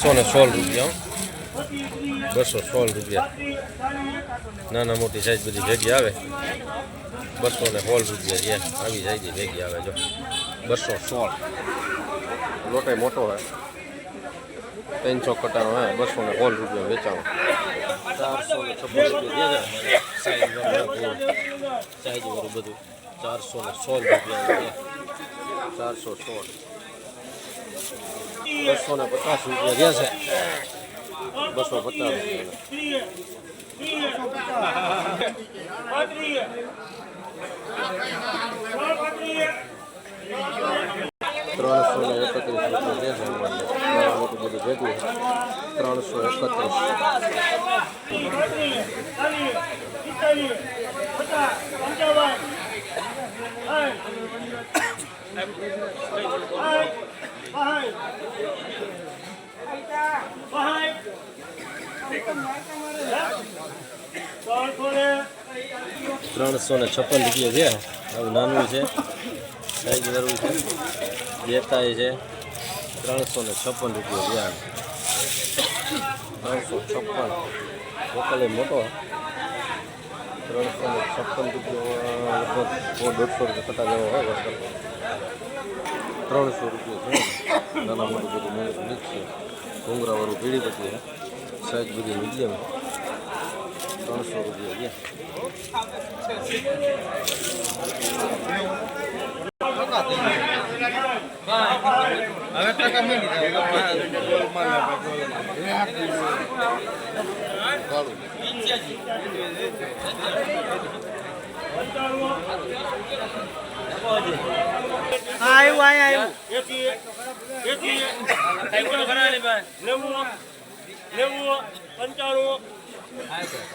બસો ને સોળ રૂપિયા બસો સોળ રૂપિયા. નાના મોટી સાઈઝ બધી ભેગી આવે. બસો ને સોળ રૂપિયા જે આવી છે ભેગી આવે, જો. બસો સોળ. લોટે મોટો હોય. ત્રણસો કટાનો હે, બસો ને સોળ રૂપિયા વેચાણો. ચારસો ને છપ્પન રૂપિયા સાઈઝ સાઈઝ વાળું બધું ચારસો ને સોળ રૂપિયા ચારસો સોળ. બસો ને પચાસ રૂપિયા ગયા છે. બસો પચાસ ત્રણસો ને એકત્રીસ. રૂપિયા મોટું બધું ભેગું ત્રણસો એકત્રીસ. ત્રણસો ને છપ્પન રૂપિયા છે. આવું નાનું છે. સાઈઝ વાળું છે. બેતાય છે. ત્રણસો ને છપ્પન રૂપિયા જ્યાં ત્રણસો છપ્પન. વકલે મોટો. ત્રણસો ને છપ્પન રૂપિયા લગભગ દોઢસો રૂપિયા થતા જેવો હોય વસ્તુ ત્રણસો રૂપિયા છે નાના મોટું બધું મિક્સ છે ઘૂંઘરાવાળું પીળી બધી સાઈઝ બધી મીડિયમ ત્રણસો રૂપિયા છે. હવે ટકા મળી આવ્યું આવ્યું નેવું નેવું પંચાણું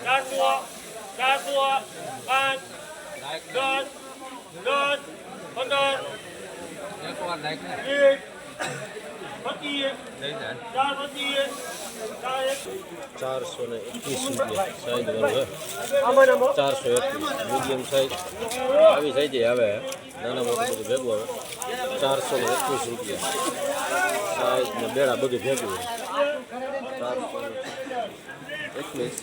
ચારસો ચારસો પાંચ દસ દસ પંદર વીસ ચારસો ને એકવીસ રૂપિયા. સાઈઝ બરોબર ચારસો એકવીસ. Medium size. આવી સાઈઝ આવે નાના મોટું બધું ભેગું આવે. ચારસો ને એકવીસ રૂપિયા. સાઈઝ ને બેડા બધું ભેગું ચારસો એકવીસ.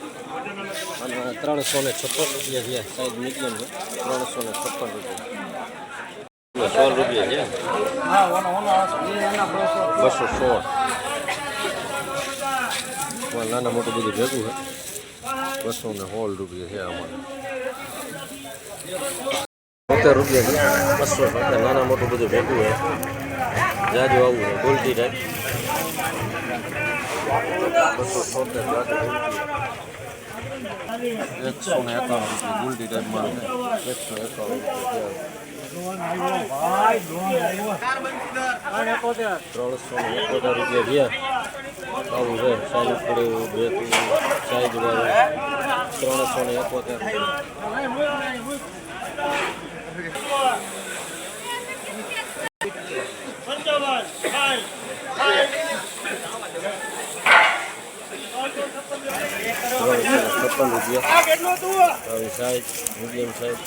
અને ત્રણસો ને છપ્પન રૂપિયા થયા. સાઈઝ મીડિયમ ત્રણસો ને છપ્પન રૂપિયા. સોળ રૂપિયા છે બસો સોળ. નાના મોટું બધું ભેગું છે. બસો ને સોળ રૂપિયા છે અમારે. સત્તર રૂપિયા છે. બસો સત્તર નાના મોટું બધું ભેગું છે. જાજુ આવું છે. ગોલ્ટી ટાઈપ બસો સોતેર જાજુ એકસો ને એકાવન રૂપિયા ગોલ્ટી ટાઈપ માલ છે એકસો એકાવન રૂપિયા ત્રણસો ને એકોતેર રૂપિયા ગયા આવું છે સાઈઝ પડે એવું બે સાઈઝ વાળું ત્રણસો ને એકોતેર પંચાવન સાઠ સાઠ ત્રણસો ને છપ્પન રૂપિયા. આ આવી સાઈઝ મીડિયમ સાઈઝ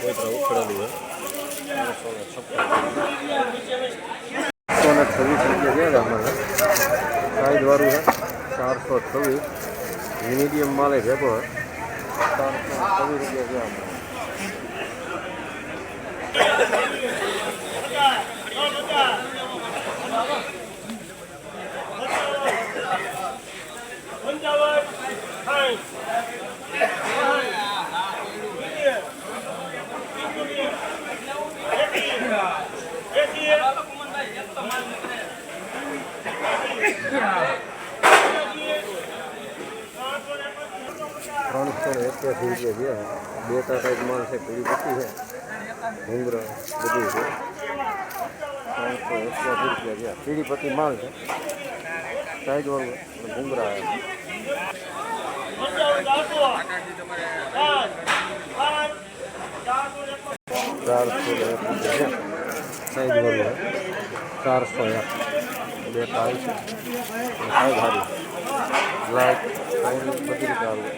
કોઈ તરફ ઉખડેલું હોય. છપ્પન એકસો ને છવ્વીસ રૂપિયા છે અમારે. સાઈઝ વાળું છે. ચારસો છવ્વીસ. મીડિયમ માલે છે હોય. ચારસો છવ્વીસ રૂપિયા છે અમારે. પંચાવન ત્રણસો ને એક્યાસી રૂપિયા છે બે ત્રણ ટાઈપ માલ છે પીળી પટ્ટી છે ઘૂંઘરા બધું છે ત્રણસો એક્યાસી રૂપિયા. છે પીળી પટ્ટી માલ છે સાઈડ વાળું પંચાવન ચારસો રૂપિયા. સાઈઝ વાળું છે ચારસો એક બે ટાઈ છે અને સાઈઝ સારી લાઈટ સાઈઝ બધી રીતે આવે